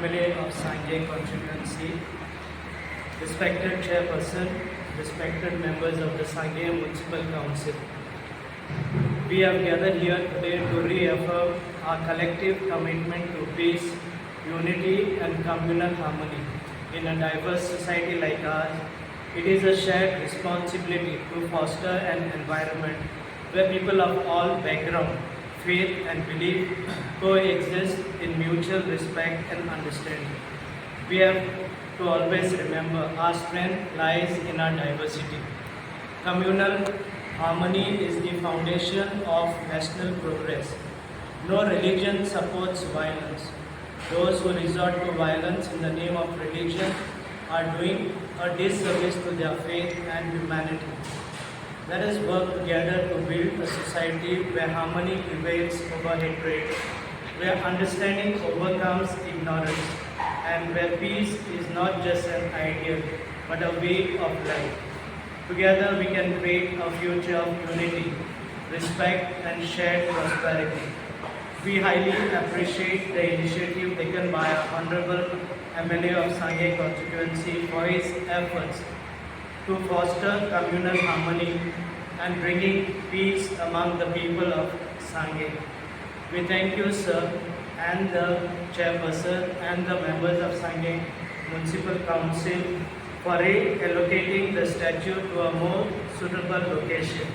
MLA of Sangye constituency, respected chairperson, respected members of the Sangye Municipal Council. We have gathered here today to reaffirm our collective commitment to peace, unity and communal harmony in a diverse society like ours. It is a shared responsibility to foster an environment where people of all background, faith and belief coexist in mutual respect and understanding. We have to always remember our strength lies in our diversity. Communal harmony is the foundation of national progress. No religion supports violence. Those who resort to violence in the name of religion are doing a disservice to their faith and humanity. Let us work together to build a society where harmony prevails over hatred, where understanding overcomes ignorance, and where peace is not just an ideal but a way of life. Together we can create a future of unity, respect, and shared prosperity. We highly appreciate the initiative taken by our Honorable MLA of Sangye constituency for his efforts to foster communal harmony and bringing peace among the people of Sangye. We thank you, sir, and the chairperson and the members of Sangye Municipal Council for allocating the statue to a more suitable location,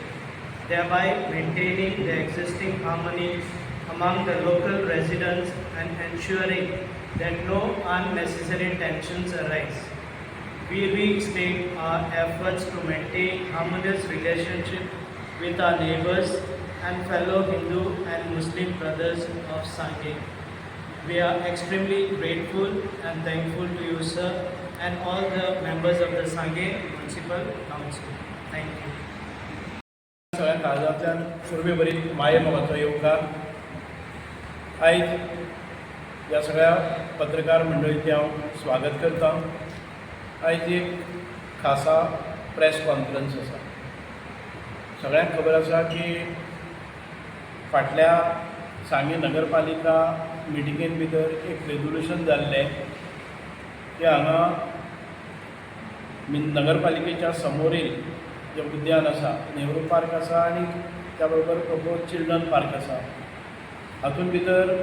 thereby maintaining the existing harmony among the local residents and ensuring that no unnecessary tensions arise We restate our efforts to maintain harmonious relationship with our neighbors and fellow Hindu and Muslim brothers of Sangye. We are extremely grateful and thankful to you, sir, and all the members of the Sangye Municipal Council. Thank you. सगळ्या काळजांतल्यान सुरवे बरी माये मोगाचो येवकार आयज ह्या सगळ्या पत्रकार मंडळीचे हांव स्वागत करता आयज एक खासा प्रेस कॉन्फरन्स आसा सगळ्यांक खबर आसा की फाटल्या सांगे नगरपालिका मिटिंगेन भितर एक रेजोल्युशन जाल्लें की हांगा मिन- नगरपालिकेच्या समोरील जे उद्यान आसा नेहरू पार्क आसा आनी त्या बरोबर प्रपोज चिल्ड्रन पार्क आसा हातूंत भितर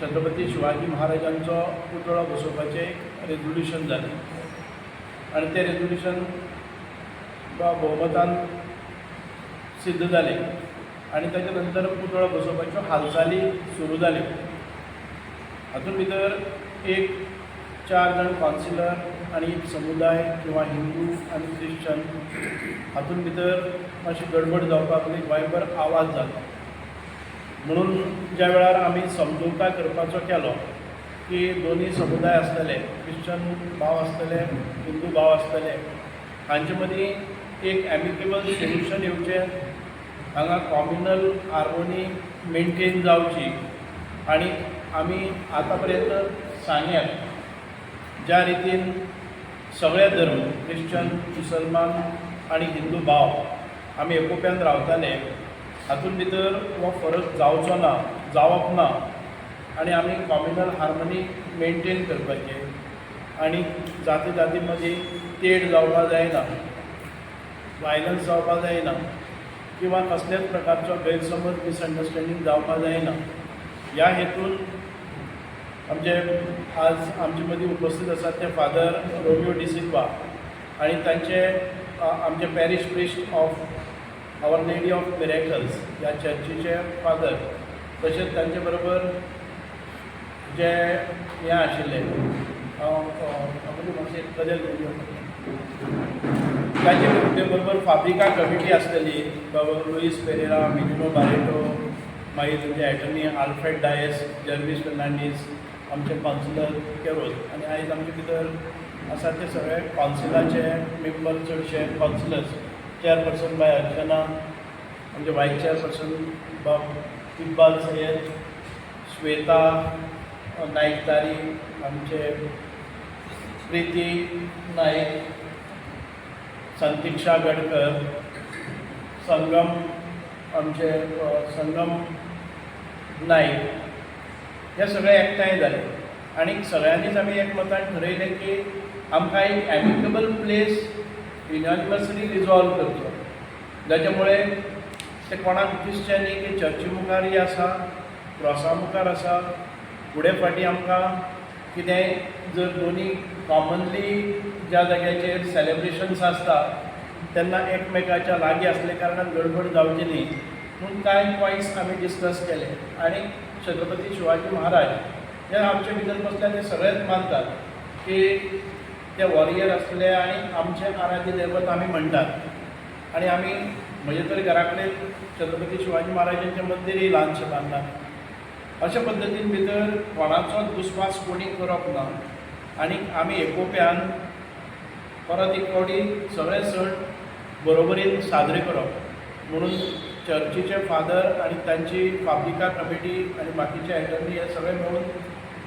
छत्रपती शिवाजी महाराजांचो पुतळो बसोवपाचें एक रेजोल्युशन जालें आनी तें रेझोल्युशन बहुमतान सिद्ध जालें आनी ताच्या नंतर पुतळो बसोवपाच्यो हालचाली सुरू जाल्यो हातूंत भितर एक चार जाण कावन्सिलर आनी एक समुदाय किंवा हिंदू आनी क्रिश्चन हातूंत भितर मातशी गडबड जावपाक एक गोंयभर आवाज जालो म्हणून ज्या वेळार आमी समजोवता करपाचो केलो की दोनी समुदाय आसतले क्रिश्चन भाव आसतले हिंदू भाव आसतले हांचे मदीं एक एमिकेबल सोल्युशन येवचें हांगा कॉम्युनल हार्मोनी मेनटेन जावची आनी आमी आतां पर्यंत सांग्यात ज्या रितीन सगळे धर्म क्रिश्चन मुसलमान आनी हिंदू भाव आमी एकोप्यान रावताले हातूंत भितर हो फरक जावचो ना जावप ना. आनी आमी कॉम्युनल हार्मनी मेंटेन करपाचें आनी जाती जाती मदीं तेड जावपा जायना वायलन्स जावपा जायना किंवा कसल्याच प्रकारचो गैरसमज मिसअंडरस्टँडींग जावपा जायना ह्या हेतून आमचे आज आमचे मदीं उपस्थित आसात ते फादर रोमियो डिसिल्वा आनी तांचे आमचे parish priest of Our Lady of Miracles ह्या चर्चीचे फादर तशेंच तांचे बरोबर जे हे आशिल्ले. अ, अ, बदल ताचे ते बरोबर फाब्रिका कमिटी आसलेली बाबा लुईस पेरेरा मिनिनो बारेटो मागीर तुमचे म्हणजे एटर्नी आल्फ्रेड डायस जर्मीस फर्नांडीस आमचे कावन्सिलर केरोज आनी आयज आमचे भितर आसा ते सगळे कावन्सिलाचे मेंबर चडशे कावन्सिलर्स चेअरपर्सन बाय अर्चना आमचे वायस चेअरपर्सन बाब इक्बाल सय्यद श्वेता नाईक तारी आमचे प्रीती नाईक संतिक्षा गडकर संगम आमचे संगम नाईक हे सगळे एकठांय जाले आणि सगळ्यांनीच आम्ही एकमतान ठरयलें की आमकां एक एमिकेबल प्लेस युनिवर्सिटी रिजॉल्व करचो. जाच्या मुळे ते कोणाक दिसचें न्ही की चर्ची मुखार आसा क्रॉसा मुखार आसा फुडें फाटीं आमकां कितेंय जर दोनी कॉमनली ज्या जाग्याचेर सेलेब्रेशन्स आसता तेन्ना एकमेकाच्या लागीं आसले कारणान गडबड जावची न्ही. म्हणून कांय पॉयंट्स आमी डिस्कस केले. आनी छत्रपती शिवाजी महाराज हे आमचे भितर बसले ते सगळेच मानतात की ते वॉरियर आसले आनी आमचे आराध्य दैवत आमी म्हणटात आनी आमी म्हजे तर घरा कडेन छत्रपती शिवाजी महाराजांचें मंदिरय ल्हानशें बांदलां अशा पद्दतीन भितर कोणाचोच दुस्वास कोणी करप ना. आनी आमी एकोप्यान परत एक फावटी सगळे सण बरोबरीन साजरे करप म्हणून चर्चीचे फादर आनी तांची फाब्रिका कमिटी आनी बाकीचे एटर्नी हे सगळे मेळून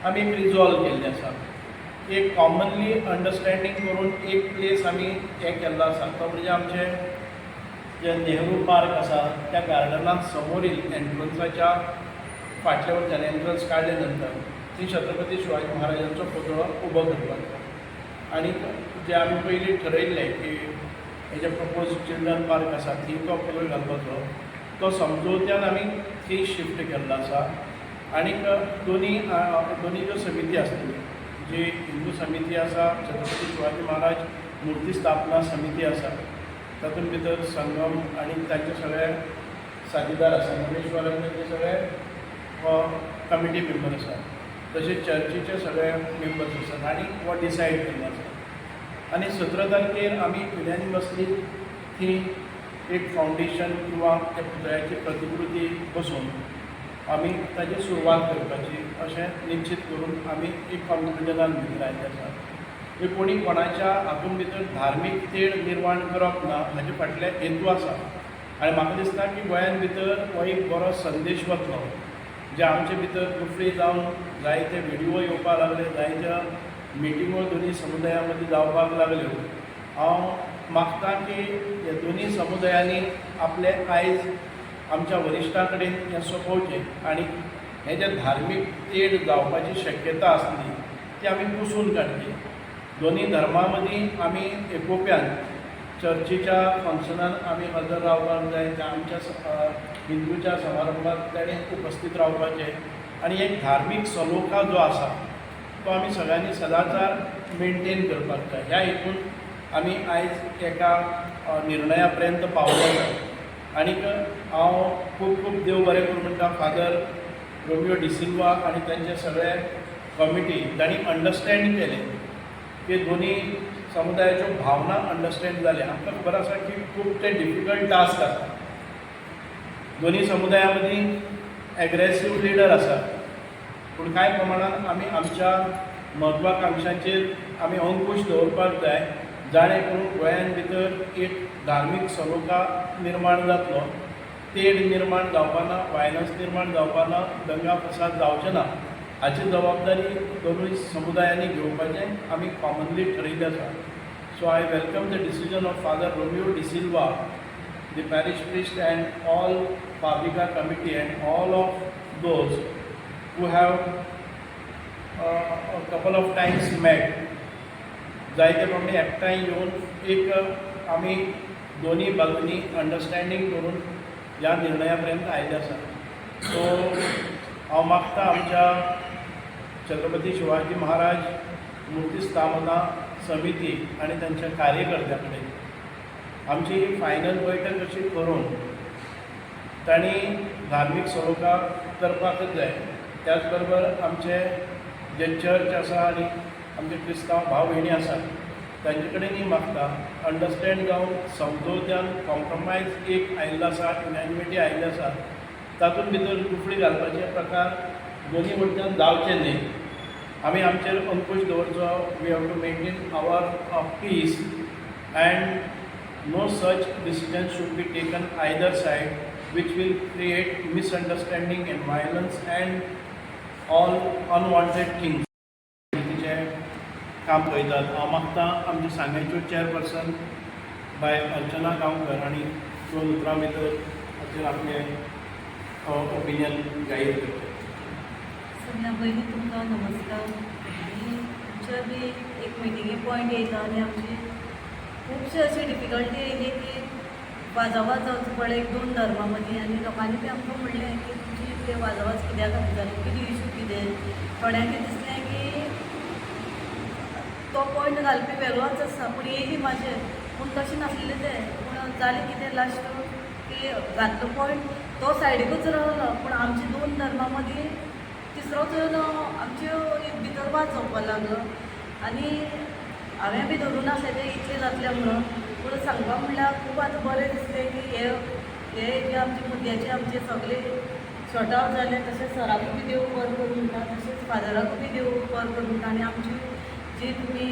आमी एक रिजॉल्व केल्लें आसा एक कॉमनली अंडरस्टँडींग करून एक प्लेस आमी हें केल्लो आसा तो म्हणजे आमचे जे नेहरू पार्क आसा त्या गार्डना समोरील एन्ट्रन्साच्या फाटल्यावर त्याने एन्ट्रन्स काढल्यानंतर नंतर छत्रपती शिवाजी महाराजांचो पुतळा उबो करपाचो आणि जे आमी पयलीं ठरयल्लें की हेजे प्रपोज चिल्ड्रन पार्क आसा थंय तो पुतळो घालपाचो तो समजोवत्यान आमी थंय शिफ्ट केल्लो आसा आनीक दोनी दोनी ज्यो समिती आसतल्यो जी हिंदू समिती आसा छत्रपती शिवाजी महाराज मूर्ती स्थापना समिती आसा तातूंत भितर संगम आनी तांचे सगळे साथीदार आसा नमेश्वराचे सगळे कमिटी मेंबर आसा तशेंच चर्चीचे सगळे मेंबर्स आसात आनी हो डिसायड केल्लो आसा आनी सतरा तारखेर आमी पिड्यांनी बसली ती एक फावंडेशन किंवा त्या पुतळ्याची प्रतिकृती बसून आमी ताची सुरवात करपाची अशें निश्चित करून आमी एक कॉन्क्लुजनान भितर आयिल्ले आसा हे कोणी कोणाच्या हातूंत भितर धार्मीक तेड निर्माण करप ना म्हणजे हाचे फाटले हेतू आसा आनी म्हाका दिसता की गोंयान भितर हो एक बरो संदेश वतलो जे आमचे भितर कुफळी जावन जायते व्हिडिओ येवपाक लागले जायत्या मिटिंगो दोनी समुदाया मदीं जावपाक लागल्यो हांव मागतां की हे दोनी समुदायांनी आपले आयज आमच्या वरिश्ठां कडेन हें सोंपोवचें आनी हे जे धार्मीक तेड जावपाची शक्यता आसली ती आमी पुसून काडची दोनी धर्मां मदीं आमी एकोप्यान चर्चीच्या फंक्शनान आमी हजर रावपाक जाय आमच्या हिंदूच्या समारंभात ताणें उपस्थित रावपाचें आनी एक धार्मीक सलोखा जो आसा तो आमी सगळ्यांनी सदांच मेनटेन करपाक जाय ह्या हेतून आमी आयज एका निर्णया पर्यंत पावलो आनीक हांव खूब खूब देव बरें करूं म्हणटा फादर रोमियो डिसिल्वा आनी तांचे सगळे कमिटी तांणी अंडरस्टँड केलें की दोनी समुदायाच्यो भावना अंडरस्टँड जाल्या आमकां खबर आसा की खूब ते डिफिकल्ट टास्क आसा दोनी समुदाया मदीं एग्रेसीव लिडर आसा पूण कांय प्रमाणान आमी आमच्या म्हत्वाकांक्षांचेर आमी अंकूश दवरपाक जाय जाणे करून गोंयान भितर एक धार्मीक सलोखा निर्माण जातलो तेड निर्माण जावपाना वायलन्स निर्माण जावपाना दंगा फसाद जावचे ना हाची जबाबदारी दोनूय समुदायांनी घेवपाचें आमी कॉमनली ठरयिल्लें आसा so I welcome the decision of father Romeo D'Silva the parish priest and all Fabrika committee and all of those who have couple of times of uh, जायते प्रमाणे एकठांय येवन एक आमी दोनी बाजूनी अंडरस्टँडींग करून ह्या निर्णया पर्यंत आयले आसा सो हांव मागता आमच्या छत्रपती शिवाजी महाराज मूर्ती स्थापना समिती आनी तांच्या कार्यकर्त्याकडे. आमची ही फायनल बैठक अशी करून तांणी धार्मीक सरोकार करपाकच जाय त्याच बरोबर आमचे जे चर्च आसा आनी आमचे क्रिस्तांव भाव भयणी आसात तांचे कडेनय मागता अंडरस्टँड जावन समजोवत्यान कॉम्प्रमायज एक आयिल्लो आसा युनॅनिमिटी आयिल्ली आसा तातूंत भितर कुफळी घालपाचे प्रकार दोनी वटेन जावचे न्ही. आमी आमचेर अंकूश दवरचो we have to maintain our peace and no such decision should be taken either side which will create misunderstanding and violence and all unwanted things. तिचे काम पळयतात हांव मागता आमचे सांग्याच्यो चेअरपर्सन बाय अर्चना गांवकर आनी दोन उतरां भितर हाचेर आपले uh, ओपिनियन जाहीर करचें सगळ्या भयणी तुमकां नमस्कार. बी एक मिटिंगे पॉयंट येयला आनी आमची खुबशी अशी डिफिकल्टी येयली की वाजावाज जावचो पडले एक दोन धर्मा मदीं आनी लोकांनी बी आमकां म्हणलें की तुमची ते वाजावाज कित्याक जाली कितें इशू कितें थोड्यांक दिसलें की तो पॉयंट घालपी वेगळोच आसा पूण येयली म्हाजें पूण तशें नासलें तें. पूण जालें कितें लास्ट की घातलो पॉयंट तो सायडीकूच रावलो पूण आमची दोन धर्मा मदीं तिसरोच आमच्यो एक जावपाक लागलो आनी हांवें बी धरून आसलें तें इतलें जातलें म्हणून पूण सांगपाक म्हणल्यार खूब आतां बरें दिसलें की हे हे जे आमचे मुद्द्याचे आमचे सगळे शॉर्ट आवट जाले तशेंच सराकूय बी देव बरें करूं म्हणटा तशेंच फादराकूय बी देव बरें करूं म्हणटा आनी आमची जी तुमी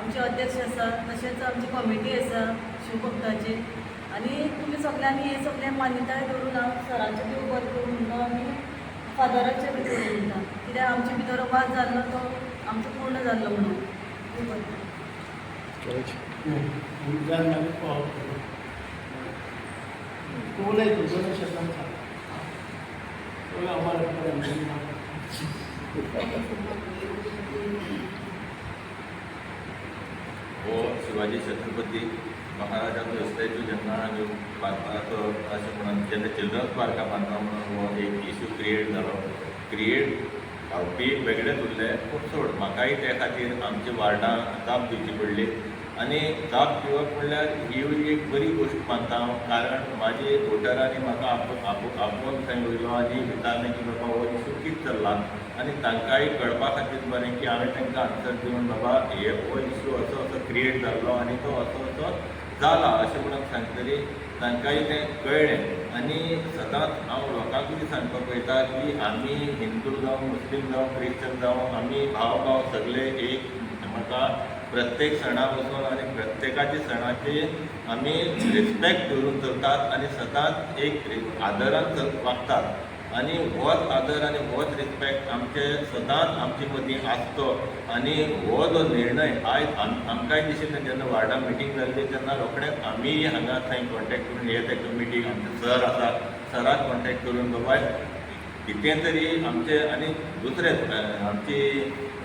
आमचे अध्यक्ष आसा तशेंच आमची कमिटी आसा शिवभक्ताची. आनी तुमी सगळ्यांनी हे सगळें मान्यताय धरून हांव सरांचे देव बरें करूं म्हणटा आनी फादराचे बी करूं म्हणटा कित्याक आमचे भितर वाद जाल्लो तो आमचो पूर्ण जाल्लो म्हणून. हो शिवाजी छत्रपती. महाराजांचो स्टॅच्यू जेन्ना बांदपाचो अशें म्हणून जेन्ना चिल्ड्रन्स पार्का बांदता म्हणून हो एक इश्यू क्रिएट जालो क्रिएट जावपी वेगळेच उरले पूण चड म्हाकाय ते खातीर आमच्या वार्डां जाप दिवची पडली. आनी जाप दिवप म्हणल्यार ही एक बरी गोश्ट मानता हांव. कारण म्हाजे वोटरांनी म्हाका आप आपोवन थंय वयलो आनी विचारलें की बाबा हो इश्यू कितें चल्ला? आनी तांकांय कळपा खातीर बरें की हांवें तांकां आन्सर दिवन बाबा हे हो इश्यू असो असो क्रिएट जाल्लो आनी तो असो असो जाला अशें म्हणून सांगतरी तांकांय तें कळ्ळें आनी सदांच हांव लोकांकूय सांगपाक पळयता की आमी हिंदू जावं मुस्लीम जावं क्रिश्चन जावं आमी भाव भाव सगळे एक. म्हाका प्रत्येक सणा वचून आनी प्रत्येकाच्या सणाची आमी रिस्पेक्ट धरून चलतात आनी सदांच एक आदरान चल वागतात. आनी होच आदर आनी होच रिस्पेक्ट आमचे सदांच आमचे मदीं आसतो. आनी हो जो निर्णय आयज आमकांय दिशिल्लें जेन्ना वार्डा मिटींग जाल्ली तेन्ना रोखडेंच आमी हांगा थंय कॉन्टेक्ट करून हे ते कमिटी आमचे सर आसा सराक कॉन्टेक्ट करून बाबा कितें तरी आमचे आनी दुसरें आमची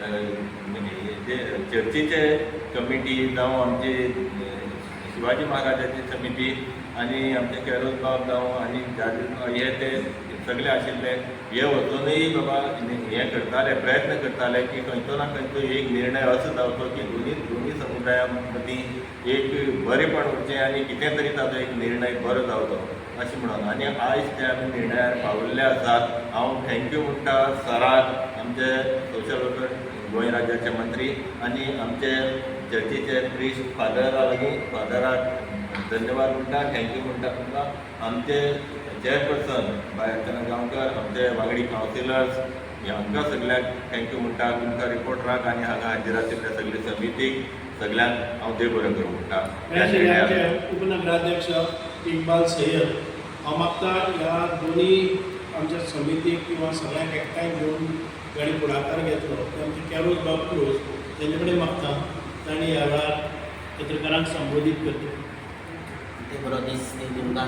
म्हणजे जे चर्चीचे कमिटी जावं आमची शिवाजी महाराजाची समिती आनी आमचे केरोज बाब जावं आनी जादू हे ते सगळे आशिल्ले. हे वचूनय बाबा हे करताले प्रयत्न करताले की खंयचो ना खंयचो एक निर्णय असो जावचो की दोनी दोनी समुदाया मदीं एक बरेपण उरचें आनी कितें तरी ताचो एक निर्णय बरो जावचो अशें म्हणून. आनी आयज ते आमी निर्णयार पावल्ले आसात. हांव थँक्यू म्हणटा सराक आमचे सोशल वर्कर गोंय राज्याचे मंत्री आनी आमचे चर्चीचे प्रिस्ट फादरा लागीं फादराक धन्यवाद म्हणटा थँक्यू म्हणटा. तुमकां आमचे चेअरपर्सन बायचंद गांवकर आमचे वांगडी कावन्सिलर्स हांकां सगळ्यांक थँक्यू म्हणटा तुमकां रिपोर्टराक आनी हांगा हाजीर आशिल्ल्या सगळे समितीक सगळ्यांक हांव देव बरें करूं म्हणटा उपनगराध्यक्ष इक्बाल सय्यद. हांव मागता ह्या दोन्ही आमच्या समितीक किंवा सगळ्यांक एकठांय घेवन ताणी फुडाकार घेतलो ते आमचे कॅरोल बाब क्रोज तेजे कडेन मागता ताणी ह्या वेळार पत्रकारांक संबोधीत करचें ते बरो दीस ती तुमकां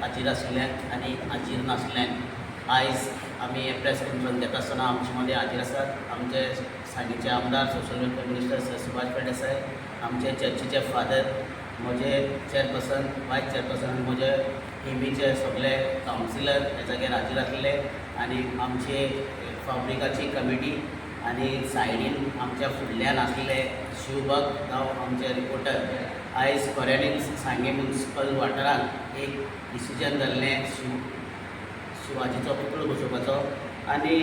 हाजीर आशिल्ल्यांक आनी हाजीर नाशिल्ल्यांक आयज आमी हे प्रेस कॉन्फरन्स घेता आसतना आमचे मदें हाजीर आसात आमचे सांगेचे आमदार social welfare minister sir Subhash Phaldesai आमचे चर्चीचे फादर म्हजे चेअरपर्सन वायस चेअरपर्सन आनी म्हजे टिमीचे सगळे कावन्सिलर हे जाग्यार हाजीर आसले आनी आमचे फाब्रिकाची कमिटी आनी सायडीन आमच्या फुडल्यान आसले शिवभक्त जावं आमचे रिपोर्टर आयज खऱ्यांनीच सांगे मुन्सिपल वाठारांत एक डिसिजन जाल्लें शिव शिवाजीचो पुतळो बसोवपाचो आनी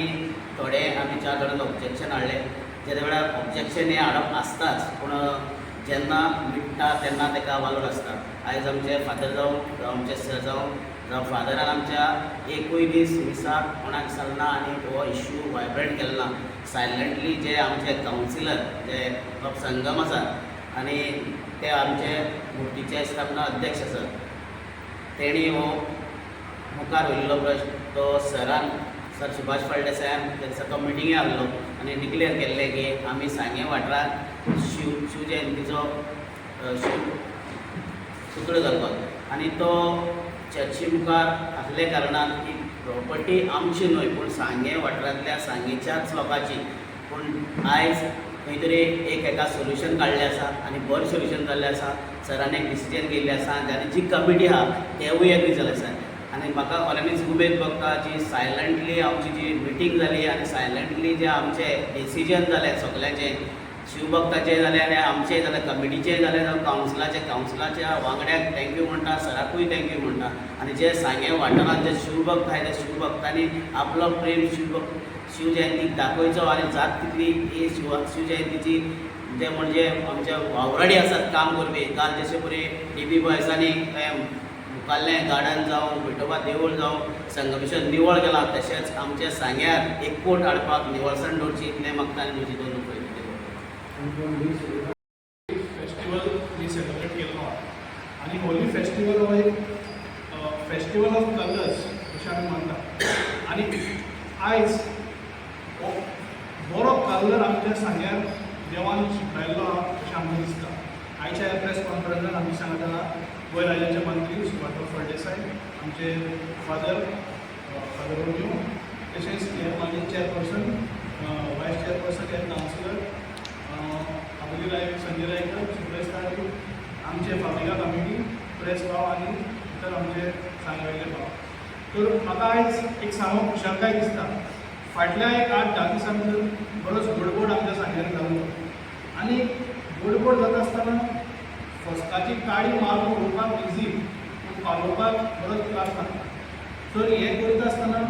थोडे आमी चार जाणांक ऑब्जेक्शन हाडलें. जे वेळार ऑब्जेक्शन हें हाडप आसताच पूण जेन्ना मिट्टा तेन्ना तेका वालोर आसता. आयज आमचे फादर जावं जावं आमचे सर जावं जावं फादरान आमच्या एकूय दीस मिसाक कोणाक सांगना आनी हो इश्यू वायब्रंट केलो ना सायलंटली जे आमचे कावन्सिलर जे संगम आसा आनी ते आमचे मुर्तीचे स्थापना अध्यक्ष आसात तेणी हो मुखार व्हेल्लो प्रश्न तो सरान सर सुभाष फळदेसायान त्या दिसा तो मिटींगे आहलो आनी डिक्लेअर केल्लें की आमी सांगे वाठारांत शिव शिवजयंतीचो शिव पुतळो घालपाक आनी तो चर्ची मुखार आसले कारणान ही प्रॉपर्टी आमची न्हय पूण सांगे वाठारांतल्या सांगेच्याच लोकांची. पूण आयज खंय तरी एक एका सोल्युशन काडलें आसा आनी बरें सोल्युशन जाल्लें आसा सरान एक डिसिजन घेतलें आसा आनी जी कमिटी आहा तेवूय एग्री जालें आसा आनी म्हाका खऱ्यांनीच उमेद भोगता जी सायलंटली आमची जी मिटींग जाली आनी सायलंटली जे आमचे डिसिजन जालें सगळ्यांचें शिवभक्ताचे जालें आनी आमचें जाल्यार कमिटीचें जालें जावं कावन्सिलाचे कावन्सिलाच्या वांगड्याक थँक्यू म्हणटा सराकूय थँक्यू म्हणटा आनी जे सांगे वाठारांत जे शिवभक्त आहाय त्या शिवभक्तांनी आपलो प्रेम शिवभक्त शिव जयंतीक दाखोवचो आनी जात तितली ही शिव शिव जयंतीची ते म्हणजे आमच्या वावराडी आसात काम करपी काल जशे परी डी बी बॉयसांनी मुखाल्लें गार्डन जावं विठोबा देवूळ जावं संगमेश्वर निवळ केला. तशेंच आमच्या सांग्यार एकवट हाडपाक निवळसाण दवरची इतलें मागता आनी म्हजी दोन रुपये फेस्टिवल मी सेलिब्रेट केलो आहा. आणि होली फेस्टिवल हो एक फेस्टिवल ऑफ कलर्स अशें आमी म्हणटा आनी आयज हो बरो कलर आमच्या सांग्यार देवान शिकयल्लो आहा अशें आमकां दिसता आयच्या ह्या प्रेस कॉन्फरन्सात आमी सांगता गोंय राज्याचे मंत्री सुभाष फळदेसाय आमचे फादर फादर रोमियो तशेंच हे मागीर चेअरपर्सन वायस चेअरपर्सन हे कावन्सिलर अबुली राय संजय रायकर सुरेश तारी आमचे फाब्रिका कमिटी प्रेस भाव आनी इतर आमचे सांगवेले भाव तर म्हाका आयज एक सांगूंक खुशालकाय दिसता? फाटल्या एक आठ धा दिसां भितर बरोच गोडबोड आमच्या सांग्यार जालो आनी गोडबोड जाता आसतना फस्काची काळी मारून उडोवपाक इजी पूण पालोवपाक बरोच त्रास लागता तर हें करता आसतना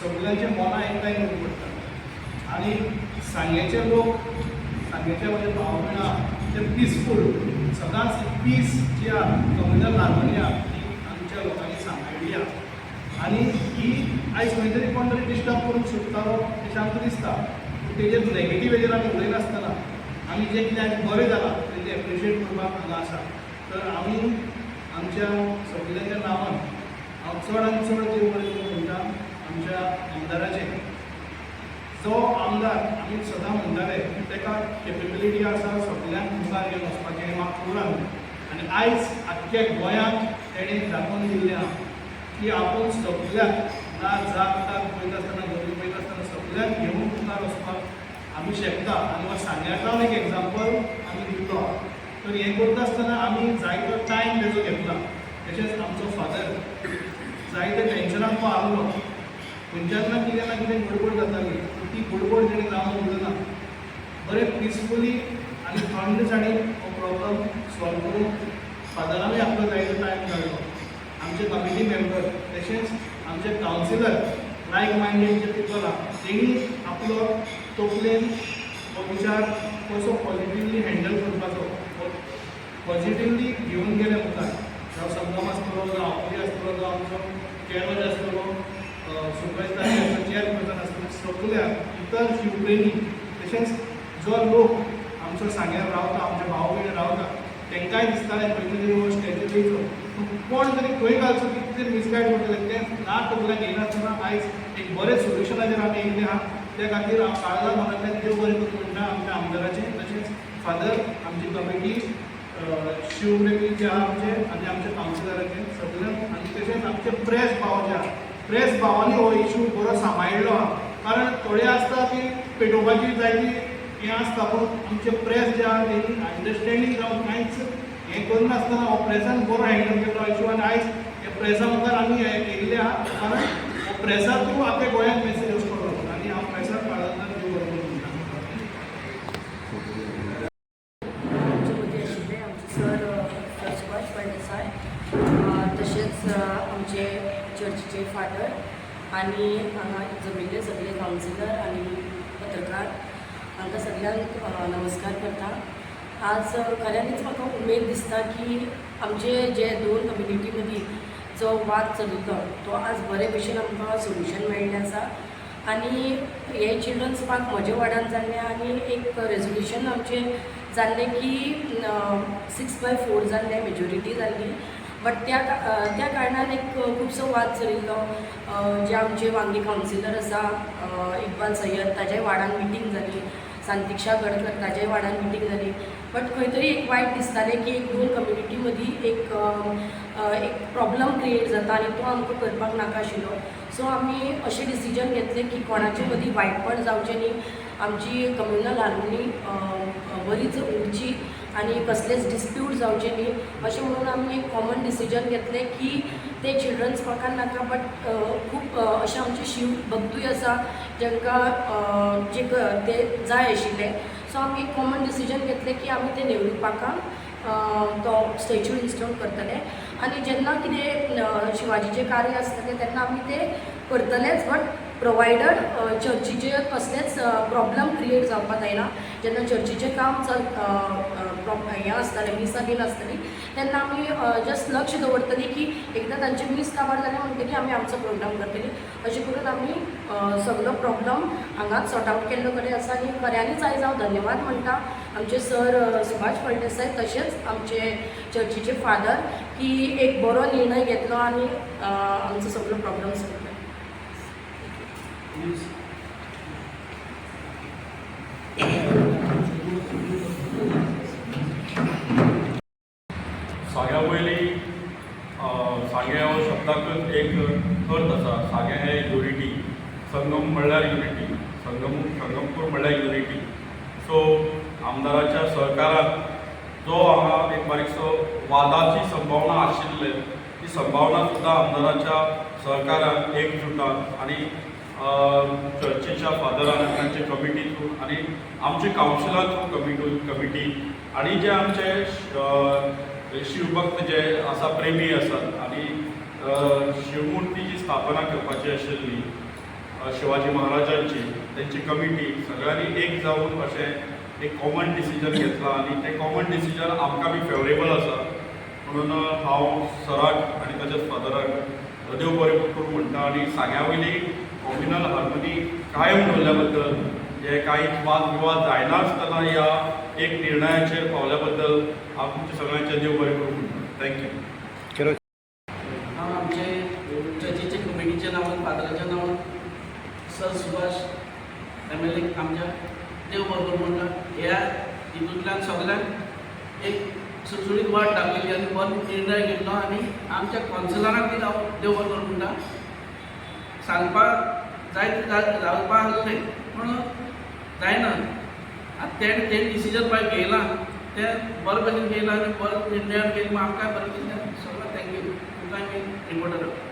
सगळ्यांचे मनां एकठांय येवंक पडटा आनी सांग्याचे लोक सांगेचे म्हजे भाव भयणां ते पिसफूल सदांच पीस जी आहा कम्युनल हार्मोनी आहा ती आमच्या लोकांनी सांबाळली आहा. आनी ही आयज खंय तरी कोण तरी डिस्टर्ब करूंक सोदतालो अशें आमकां दिसता तेजेर नेगेटीव हेजेर आमी उलयनासतना आमी जें कितें आमी बरें जालां तेजें एप्रिशिएट करपाक हांगा आसा तर आमी आमच्या सगळ्यांच्या नांवान हांव चड आनी चड देव बरें करूं म्हणटा आमच्या आमदाराचें. जो आमदार आमी सदां म्हणटाले ताका केपेबिलिटी आसा सगळ्यांक मुखार घेवन वचपाचें म्हाका पुरान आनी आयज आख्ख्या गोंयांत तेणें दाखोवन दिल्लें आहा. की आपूण सगळ्याक ना जात ताक पळयत आसतना गरबी पळयत आसतना सगळ्यांक घेवन मुखार वचपाक आमी शकता. आनी हो सांग्याकान एक एग्जाम्पल आमी दिल्लो तर हें करता आसतना आमी जायतो टायम तेजो घेतला. तशेंच आमचो फादर जायते टेन्शनाक तो आसलो खंयच्यान कितें ना कितें गडबड जाताली ती गडबड तेणी जावन उरना बरें पिसफुली आनी थंडसाणी हो प्रॉब्लम सॉल्व करून फादरानूय आपलो जाय आमचे कमिटी मेंबर तशेंच आमचे कावन्सिलर लायक मायंडेड जे पिपल आहा तेणी आपलो तकलेन हो विचार कसो पॉझिटिव्हली हँडल करपाचो पॉझिटिव्हली घेवन गेले मुखार जावं संगम आसतलो जावं आपली आसतलो जावं आमचो केरळ आसतलो सुपरस्टार चेअरपर्सन आसतलो सगळ्याक इतर शिवप्रेमी तशेंच जो लोक आमचो सांग्यार रावता आमच्या भाव भयण रावता तांकांय दिसतालें खंय तरी हो स्टॅच्यू दिवचो कोण तरी खंय घालचो कितें मिसगायड करतले तें ना तकल्याक येनासतना आयज एक बरें सोल्युशनाचेर आमी येयल्ले आहा त्या खातीर हांव काळजा मनांतल्यान देव बरें करूं म्हणटा आमच्या आमदाराचें तशेंच फादर आमची कमिटी शिवप्रेमी जे आहा आमचे आनी आमच्या कावन्सिलराचे सगळ्यांक आनी तशेंच आमचे प्रेस भाव जे आहा. प्रेस भावांनी हो इशू बरो सांबाळिल्लो आहा. कारण थोडे आसता की पेटोवपाची जायती हें आसता पूण आमचे प्रेस जे आहा तेणी अंडरस्टँडींग जावन कांयच हें करनासतना हो प्रेसान बरो हँडल केलो इशू आनी आयज हे प्रेसा मुखार आमी हे येयल्ले आहा कारण हो प्रेसा थ्रू आख्या गोंयांत मेसेज वचपाक लागलो आनी हांव प्रेसाक काळजांतल्यान देव बरें तशेंच आमचे चर्चीचे फादर आनी हांगा जमिल्ले सगळे कावन्सिलर आनी पत्रकार. हांकां सगळ्यांक नमस्कार करता. आज अ, खऱ्यांनीच म्हाका उमेद दिसता की आमचे जे दोन कम्युनिटी मदीं जो वाद चलिल्लो तो आज बरे भशेन आमकां सोल्युशन मेळ्ळें आसा आनी हे चिल्ड्रन्स पार्क म्हजे वाड्यान जाल्लें आनी एक रेजोल्युशन आमचें जाल्लें की सिक्स बाय फोर जाल्लें मेजोरिटी जाल्ली बट त्या त्या कारणान एक खुबसो वाद चलिल्लो जे आमचे वांगे कावन्सिलर आसा इकबाल सय्यद ताज्याय वाडान मिटींग जाली सांतिक्षा गडकर ताज्याय वाड्यान मिटींग जाली बट खंय तरी एक वायट दिसतालें की एक दोन कम्युनिटी मदीं एक एक प्रॉब्लम क्रिएट जाता आनी तो आमकां करपाक नाका आशिल्लो. सो आमी अशें डिसिजन घेतलें की कोणाचे मदीं वायटपण जावचें न्ही आमची कम्युनल हार्मोनी बरीच उरची आनी कसलेच डिस्प्यूट जावचे न्ही अशें म्हणून आमी एक कॉमन डिसिजन घेतलें की ते चिल्ड्रन्स म्हाका नाका बट खूब अशें आमचे शिव भक्तूय आसा जांकां जे ते जाय आशिल्ले. सो आमी एक कॉमन डिसिजन घेतलें की आमी ते नेहरू पार्कान तो स्टॅच्यू इन्स्टॉल करतले. आनी जेन्ना कितें शिवाजीचें कार्य आसतलें तेन्ना आमी ते करतलेच बट प्रोवायडर चर्चीचे कसलेच प्रॉब्लम क्रिएट जावपाक जायना जेन्ना चर्चीचें काम चल हें आसतलें मिसा बीन आसतलीं तेन्ना आमी जस्ट लक्ष दवरतलीं की एकदां तांचे मीस काबार जालें म्हणटकीर आमी आमचो प्रोग्राम करतलीं अशें करून आमी सगलो प्रॉब्लम हांगाच सॉर्ट आवट केल्लो कडेन आसा आनी खऱ्यांनीच आयज हांव धन्यवाद म्हणटा आमचे सर सुभाष फळदेसाय तशेंच आमचे चर्चीचे फादर की एक बरो निर्णय घेतलो आनी अ, आमचो सगलो प्रॉब्लम सोडलो साग्या पयलीं अ, सागे हो शब्दाकच एक अर्थ आसा सागे हे युनिटी संगम युनिटी संगम संगमपूर म्हणल्यार युनिटी सो आमदाराच्या सहकारान जो हांगा एक बारीकसो वादाची संभावना आशिल्ले ती संभावना सुद्दां आमदाराच्या सहकारान एकजुटान आनी चर्चेच्या फादरान तांचे कमिटी थ्रू आनी आमचे कावन्सिला थ्रू कमिटी कमिटी आनी जे आमचे शिवभक्त जे आसा प्रेमी आसात आनी अ, शिवमुर्तीची स्थापना करपाची आशिल्ली शिवाजी महाराजांची तेंची कमिटी सगळ्यांनी एक जावन अशें एक कॉमन डिसिजन घेतला आनी तें कॉमन डिसिजन आमकां बी फेवरेबल आसा. म्हणून हांव सराक आनी ताच्याच फादराक देव बरें करूं म्हणटा आनी सांग्या वयली कॉम्युनल हार्मोनी कायम दवरल्या बद्दल जे कांय वाद विवाद जायनासतना ह्या एक निर्णयाचेर पावल्या बद्दल हांव तुमच्या सगळ्यांचें देव बरें करूं म्हणटा थँक्यू हांव आमचे चर्चीचे कमिटीच्या नांवान फादराच्या नांवान sir Subhash M L A आमच्या देव बरोबर म्हणटा ह्या हितूंतल्यान सगळ्यांक एक सुटसुटीत वाट दाखयली आनी बरो निर्णय घेतलो आनी आमच्या कॉन्सिलराक बी हांव देव बरोबर म्हणटा सांगपाक जाय ते जावपा आसलें पूण जायना आतां तेणें तें डिसिजन पळय घेयलां तें बरे भशेन घेयलां आनी बरो निर्णय घेयला मग आमकांय बरें दिसलें सगळें थँक्यू तुमकां बी रिपोर्टर